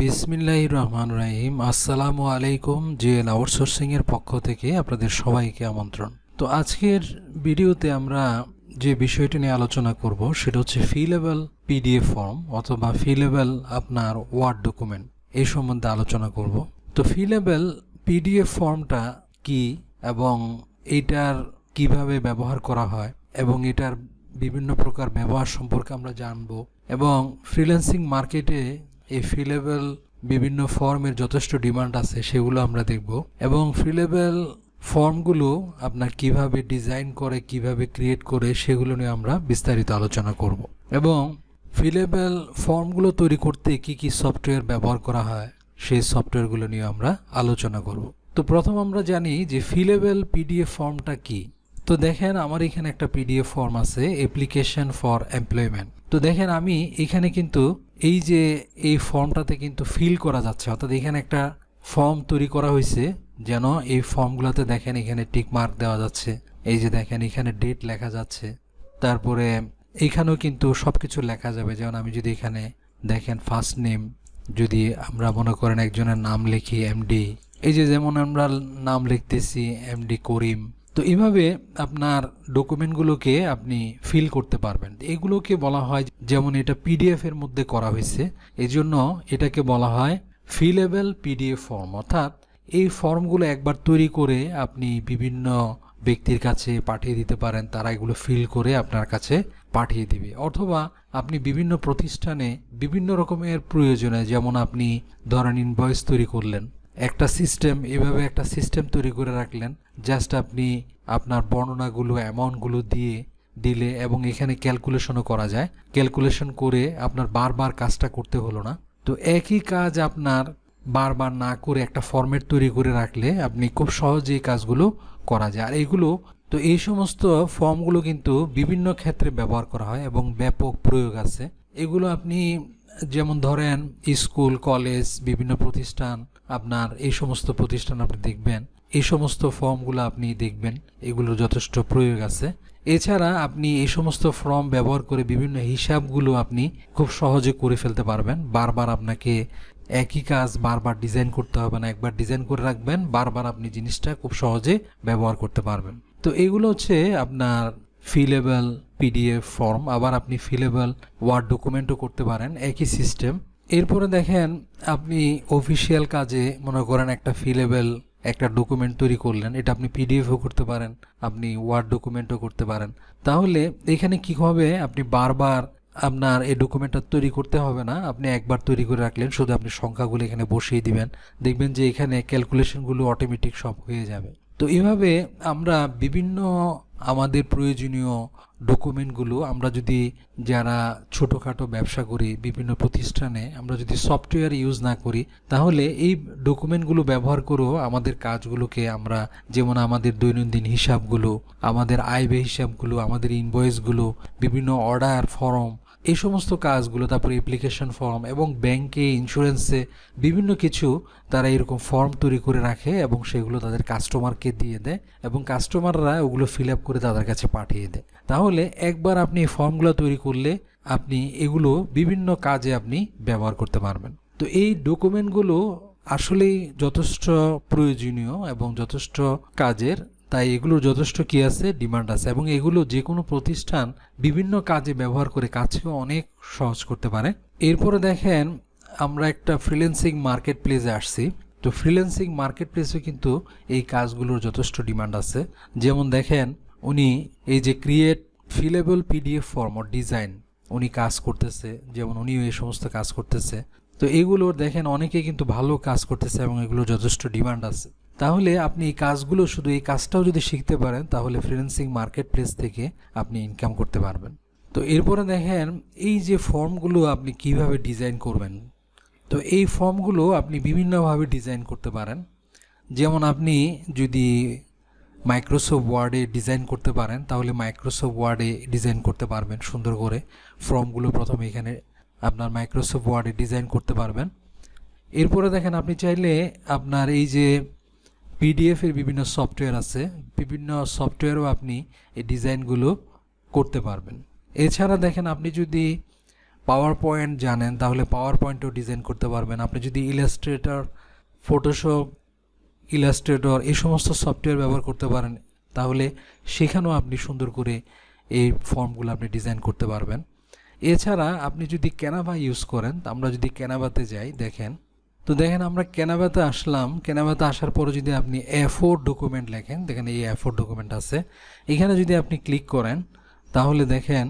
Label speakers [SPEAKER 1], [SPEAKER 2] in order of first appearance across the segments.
[SPEAKER 1] বিসমিল্লাহ রহমান রাহিম। আসসালামু আলাইকুম জেএল আউটসোর্সিং এর পক্ষ থেকে আপনাদের সবাইকে আমন্ত্রণ। তো আজকের ভিডিওতে আমরা যে বিষয়টি নিয়ে আলোচনা করব, সেটা হচ্ছে ফি লেভেল পিডিএফ ফর্ম অথবা ফি লেভেল আপনার ওয়ার্ড ডকুমেন্ট এই সম্বন্ধে আলোচনা করব। তো ফি লেভেল পিডিএফ ফর্মটা কি এবং এইটার কীভাবে ব্যবহার করা হয় এবং এটার বিভিন্ন প্রকার ব্যবহার সম্পর্কে আমরা জানব। এবং ফ্রিল্যান্সিং মার্কেটে এই লেভেল বিভিন্ন ফর্মের যথেষ্ট ডিমান্ড আছে, সেগুলো আমরা দেখব। এবং ফ্রি লেভেল ফর্মগুলো আপনার কীভাবে ডিজাইন করে, কীভাবে ক্রিয়েট করে, সেগুলো নিয়ে আমরা বিস্তারিত আলোচনা করব। এবং ফ্রি লেভেল ফর্মগুলো তৈরি করতে কি কি সফটওয়্যার ব্যবহার করা হয়, সেই সফটওয়্যারগুলো নিয়ে আমরা আলোচনা করব। তো প্রথম আমরা জানি যে ফি লেভেল পিডিএফ ফর্মটা কি। তো দেখেন, আমার এখানে একটা পিডিএফ ফর্ম আছে অ্যাপ্লিকেশন ফর এমপ্লয়মেন্ট তো দেখেন আমি এখানে কিন্তু এই যে এই ফর্মটাতে কিন্তু ফিল করা যাচ্ছে, অর্থাৎ এখানে একটা ফর্ম তৈরি করা হয়েছে, যেন এই ফর্মগুলোতে দেখেন এখানে টিক মার্ক দেওয়া যাচ্ছে, এই যে দেখেন এখানে ডেট লেখা যাচ্ছে, তারপরে এখানেও কিন্তু সব কিছু লেখা যাবে, যেমন আমি যদি এখানে দেখেন ফার্স্ট নেম যদি আমরা মনে করেন একজনের নাম লিখি এমডি এই যে যেমন আমরা নাম লিখতেছি এমডি করিম তো এইভাবে আপনার ডকুমেন্টগুলোকে আপনি ফিল করতে পারবেন। এগুলোকে বলা হয় যেমন এটা পিডিএফ এর মধ্যে করা হয়েছে এই জন্য এটাকে বলা হয় ফিলেবল পিডিএফ ফর্ম। অর্থাৎ এই ফর্মগুলো একবার তৈরি করে আপনি বিভিন্ন ব্যক্তির কাছে পাঠিয়ে দিতে পারেন, তারা এগুলো ফিল করে আপনার কাছে পাঠিয়ে দিবে। অথবা আপনি বিভিন্ন প্রতিষ্ঠানে বিভিন্ন রকমের প্রয়োজনে, যেমন আপনি ধরেন ইনভয়েস তৈরি করলেন একটা সিস্টেম এভাবে একটা সিস্টেম তৈরি করে রাখলেন। জাস্ট আপনি আপনার বর্ণনাগুলো অ্যামাউন্টগুলো দিয়ে দিলে এবং এখানে ক্যালকুলেশনও করা যায়। ক্যালকুলেশন করে আপনার বারবার কাজটা করতে হলো না। তো একই কাজ আপনার বারবার না করে একটা ফরম্যাট তৈরি করে রাখলে আপনি খুব সহজেই কাজগুলো করা যায়। আর এগুলো, তো এই সমস্ত ফর্মগুলো কিন্তু বিভিন্ন ক্ষেত্রে ব্যবহার করা হয় এবং ব্যাপক প্রয়োগ আছে। এগুলো আপনি যেমন ধরেন, স্কুল, কলেজ, বিভিন্ন প্রতিষ্ঠান, আপনার এই সমস্ত প্রতিষ্ঠান আপনি দেখবেন, এই সমস্ত ফর্মগুলো আপনি দেখবেন, এগুলোর যথেষ্ট প্রয়োগ আছে। এছাড়া আপনি এই সমস্ত ফর্ম ব্যবহার করে বিভিন্ন হিসাবগুলো আপনি খুব সহজে করে ফেলতে পারবেন। বারবার আপনাকে একই কাজ বারবার ডিজাইন করতে হবে না, একবার ডিজাইন করে রাখবেন, বারবার আপনি জিনিসটা খুব সহজে ব্যবহার করতে পারবেন। তো এগুলো হচ্ছে আপনার ফিলেবল পিডিএফ ফর্ম, আবার আপনি ফিলেবল ওয়ার্ড ডকুমেন্টও করতে পারেন, একই সিস্টেম। এরপরে দেখেন, আপনি অফিসিয়াল কাজে মনে করেন একটা ফিলেবল, একটা ডকুমেন্ট তৈরি করলেন, এটা আপনি পিডিএফও করতে পারেন, আপনি ওয়ার্ড ডকুমেন্টও করতে পারেন। তাহলে এখানে কি হবে? আপনি বারবার আপনার এই ডকুমেন্টটা তৈরি করতে হবে না, আপনি একবার তৈরি করে রাখলেন, শুধু আপনি সংখ্যাগুলো এখানে বসিয়ে দিবেন। দেখবেন যে এখানে ক্যালকুলেশনগুলো অটোমেটিক সব হয়ে যাবে। তো এভাবে আমরা বিভিন্ন আমাদের প্রয়োজনীয় ডকুমেন্টগুলো আমরা যদি যারা ছোটোখাটো ব্যবসা করি, বিভিন্ন প্রতিষ্ঠানে আমরা যদি সফটওয়্যার ইউজ না করি, তাহলে এই ডকুমেন্টগুলো ব্যবহার করেও আমাদের কাজগুলোকে আমরা যেমন আমাদের দৈনন্দিন হিসাবগুলো, আমাদের আয় ব্যয় হিসাবগুলো, আমাদের ইনভয়েসগুলো বিভিন্ন অর্ডার ফর্ম এই সমস্ত কাজগুলো, তারপরে অ্যাপ্লিকেশন ফর্ম এবং ব্যাংকে ইন্স্যুরেন্সে বিভিন্ন কিছু তারা এরকম ফর্ম তৈরি করে রাখে এবং সেগুলো তাদের কাস্টমারকে দিয়ে দেয় এবং কাস্টমাররা ওগুলো ফিল আপ করে তাদের কাছে পাঠিয়ে দেয়। তাহলে একবার আপনি এই ফর্মগুলো তৈরি করলে আপনি এগুলো বিভিন্ন কাজে আপনি ব্যবহার করতে পারবেন। তো এই ডকুমেন্টগুলো আসলেই যথেষ্ট প্রয়োজনীয় এবং যথেষ্ট কাজের তাই এগুলোর যথেষ্ট কি আছে ডিমান্ড আছে এবং এগুলো যে কোনো প্রতিষ্ঠান বিভিন্ন কাজে ব্যবহার করে কাজকে অনেক সহজ করতে পারে। এরপরে দেখেন, আমরা একটা ফ্রিল্যান্সিং মার্কেট প্লেসে আসছি। তো ফ্রিল্যান্সিং মার্কেট প্লেসে কিন্তু এই কাজগুলোর যথেষ্ট ডিমান্ড আছে। যেমন দেখেন, উনি এই যে ক্রিয়েট ফিলেবল পিডিএফ ফর্ম ও ডিজাইন উনি কাজ করতেছে, যেমন উনিও এই সমস্ত কাজ করতেছে। তো এগুলোর দেখেন অনেকে কিন্তু ভালো কাজ করতেছে এবং এগুলোর যথেষ্ট ডিমান্ড আছে। তাহলে আপনি এই কাজগুলো, শুধু এই কাজটাও যদি শিখতে পারেন, তাহলে ফ্রিল্যান্সিং মার্কেট প্লেস থেকে আপনি ইনকাম করতে পারবেন। তো এরপরে দেখেন, এই যে ফর্মগুলো আপনি কীভাবে ডিজাইন করবেন। তো এই ফর্মগুলো আপনি বিভিন্নভাবে ডিজাইন করতে পারেন। যেমন আপনি যদি মাইক্রোসফট ওয়ার্ডে ডিজাইন করতে পারেন, তাহলে মাইক্রোসফট ওয়ার্ডে ডিজাইন করতে পারবেন, সুন্দর করে। ফর্মগুলো প্রথমে এখানে আপনার মাইক্রোসফট ওয়ার্ডে ডিজাইন করতে পারবেন। এরপরে দেখেন, আপনি চাইলে আপনার এই যে পিডিএফের বিভিন্ন সফটওয়্যার আছে। বিভিন্ন সফটওয়্যারও আপনি এই ডিজাইনগুলো করতে পারবেন। এছাড়া দেখেন, আপনি যদি পাওয়ার পয়েন্ট জানেন, তাহলে পাওয়ার পয়েন্টও ডিজাইন করতে পারবেন। আপনি যদি ইলাস্ট্রেটর ফটোশপ ইলাস্ট্রেটর এই সমস্ত সফটওয়্যার ব্যবহার করতে পারেন, তাহলে সেখানেও আপনি সুন্দর করে এই ফর্মগুলো আপনি ডিজাইন করতে পারবেন। এছাড়া আপনি যদি ক্যানাভা ইউজ করেন, আমরা যদি ক্যানাভাতে যাই, দেখেন তো দেখেন আমরা ক্যানাভাতে আসলাম। ক্যানাভাতে আসার পরে যদি আপনি এফোর ডকুমেন্ট লেখেন, দেখেন এই এফোর ডকুমেন্ট আছে। এখানে যদি আপনি ক্লিক করেন, তাহলে দেখেন,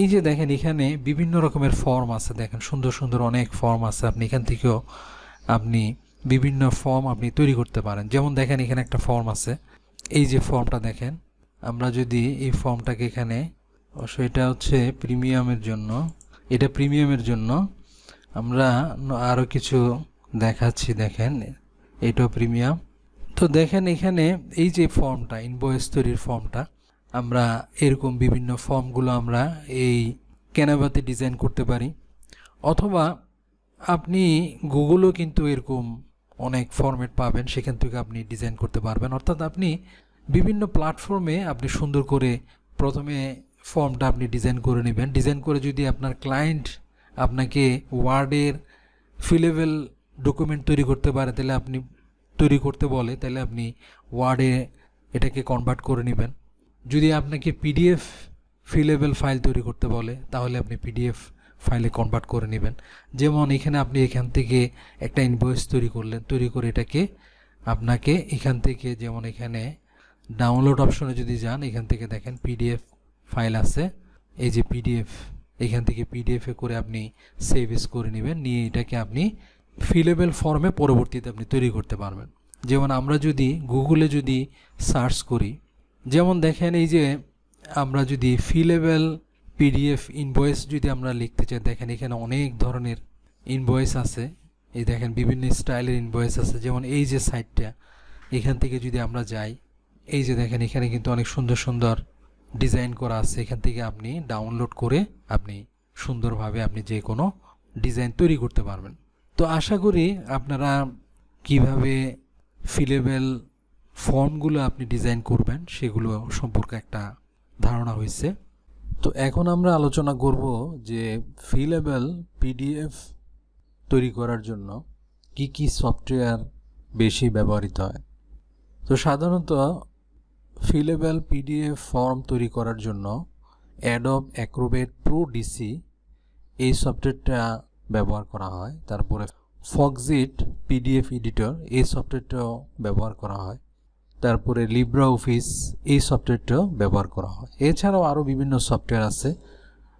[SPEAKER 1] এই যে দেখেন এখানে বিভিন্ন রকমের ফর্ম আছে। দেখেন সুন্দর সুন্দর অনেক ফর্ম আছে। আপনি এখান থেকেও আপনি বিভিন্ন ফর্ম আপনি তৈরি করতে পারেন। যেমন দেখেন এখানে একটা ফর্ম আছে। এই যে ফর্মটা দেখেন, আমরা যদি এই ফর্মটাকে এখানে, অবশ্য এটা হচ্ছে প্রিমিয়ামের জন্য, এটা প্রিমিয়ামের জন্য আমরা আরও কিছু দেখাচ্ছি, দেখেন এটাও প্রিমিয়াম তো দেখেন এখানে এই যে ফর্মটা ইনভয়েস তৈরির ফর্মটা আমরা এরকম বিভিন্ন ফর্মগুলো আমরা এই ক্যানাভাতে ডিজাইন করতে পারি। অথবা আপনি গুগলও কিন্তু এরকম অনেক ফরম্যাট পাবেন, সেখান থেকে আপনি ডিজাইন করতে পারবেন। অর্থাৎ আপনি বিভিন্ন প্ল্যাটফর্মে আপনি সুন্দর করে প্রথমে ফর্মটা আপনি ডিজাইন করে নেবেন। ডিজাইন করে যদি আপনার ক্লায়েন্ট আপনাকে ওয়ার্ডের ফিলেবেল ডকুমেন্ট তৈরি করতে পারে, তাহলে আপনি তৈরি করতে বলে, তাহলে আপনি ওয়ার্ডে এটাকে কনভার্ট করে নেবেন। যদি আপনাকে পিডিএফ ফিলেবেল ফাইল তৈরি করতে বলে, তাহলে আপনি পিডিএফ ফাইলে কনভার্ট করে নেবেন। যেমন এখানে আপনি এখান থেকে একটা ইনভয়েস তৈরি করলেন, তৈরি করে এটাকে আপনাকে এখান থেকে, যেমন এখানে ডাউনলোড অপশনে যদি যান, এখান থেকে দেখেন পিডিএফ ফাইল আছে। এই যে পিডিএফ এখান থেকে পিডিএফে করে আপনি সেভ করে নেবেন। নিয়ে এটাকে আপনি ফিলেবেল ফর্মে পরবর্তীতে আপনি তৈরি করতে পারবেন। যেমন আমরা যদি গুগলে যদি সার্চ করি, যেমন দেখেন এই যে আমরা যদি ফিলেবেল পিডিএফ ইনভয়েস যদি আমরা লিখতে চাই, দেখেন এখানে অনেক ধরনের ইনভয়েস আছে। এই দেখেন বিভিন্ন স্টাইলের ইনভয়েস আছে, যেমন এই যে সাইটটা এখান থেকে যদি আমরা যাই, এই যে দেখেন এখানে কিন্তু অনেক সুন্দর সুন্দর ডিজাইন করা আছে, এখান থেকে আপনি ডাউনলোড করে আপনি সুন্দরভাবে আপনি যে কোনো ডিজাইন তৈরি করতে পারবেন। তো আশা করি আপনারা কীভাবে ফিলেবল ফর্মগুলো আপনি ডিজাইন করবেন সেগুলো সম্পর্কে একটা ধারণা হয়েছে। তো এখন আমরা আলোচনা করব যে ফিলেবল পিডিএফ তৈরি করার জন্য কি কি সফটওয়্যার বেশি ব্যবহৃত হয়। তো সাধারণত ফিলেবল পিডিএফ ফর্ম তৈরি করার জন্য অ্যাডব অ্যাক্রোবেট প্রো ডিসি এই সফটওয়্যারটা ব্যবহার করা হয়। তারপরে ফক্সিট পিডিএফ এডিটর এই সফটওয়্যারটাও ব্যবহার করা হয়। তারপরে লিব্রা অফিস এই সফটওয়্যারটাও ব্যবহার করা হয়। এছাড়াও আরও বিভিন্ন সফটওয়্যার আছে।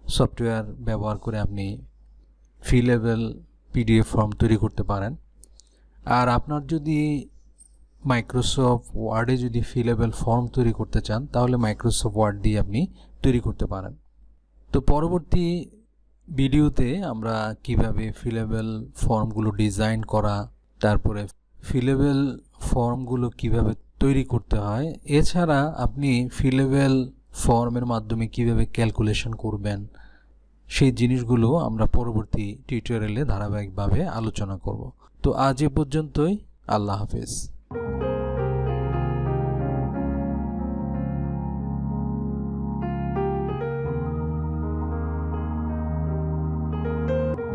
[SPEAKER 1] সফটওয়্যার ব্যবহার করে আপনি ফি পিডিএফ ফর্ম তৈরি করতে পারেন। আর আপনার যদি মাইক্রোসফট ওয়ার্ডে যদি ফি লেভেল ফর্ম তৈরি করতে চান, তাহলে মাইক্রোসফট ওয়ার্ড দিয়ে আপনি তৈরি করতে পারেন। তো পরবর্তী ভিডিওতে আমরা কীভাবে ফিলেবল ফর্মগুলো ডিজাইন করা, তারপরে ফিলেবল ফর্মগুলো কীভাবে তৈরি করতে হয়, এছাড়া আপনি ফিলেবল ফর্মের মাধ্যমে কীভাবে ক্যালকুলেশন করবেন, সেই জিনিসগুলো আমরা পরবর্তী টিউটোরিয়ালে ধারাবাহিকভাবে আলোচনা করব। তো আজ এ পর্যন্তই, আল্লাহ হাফেজ।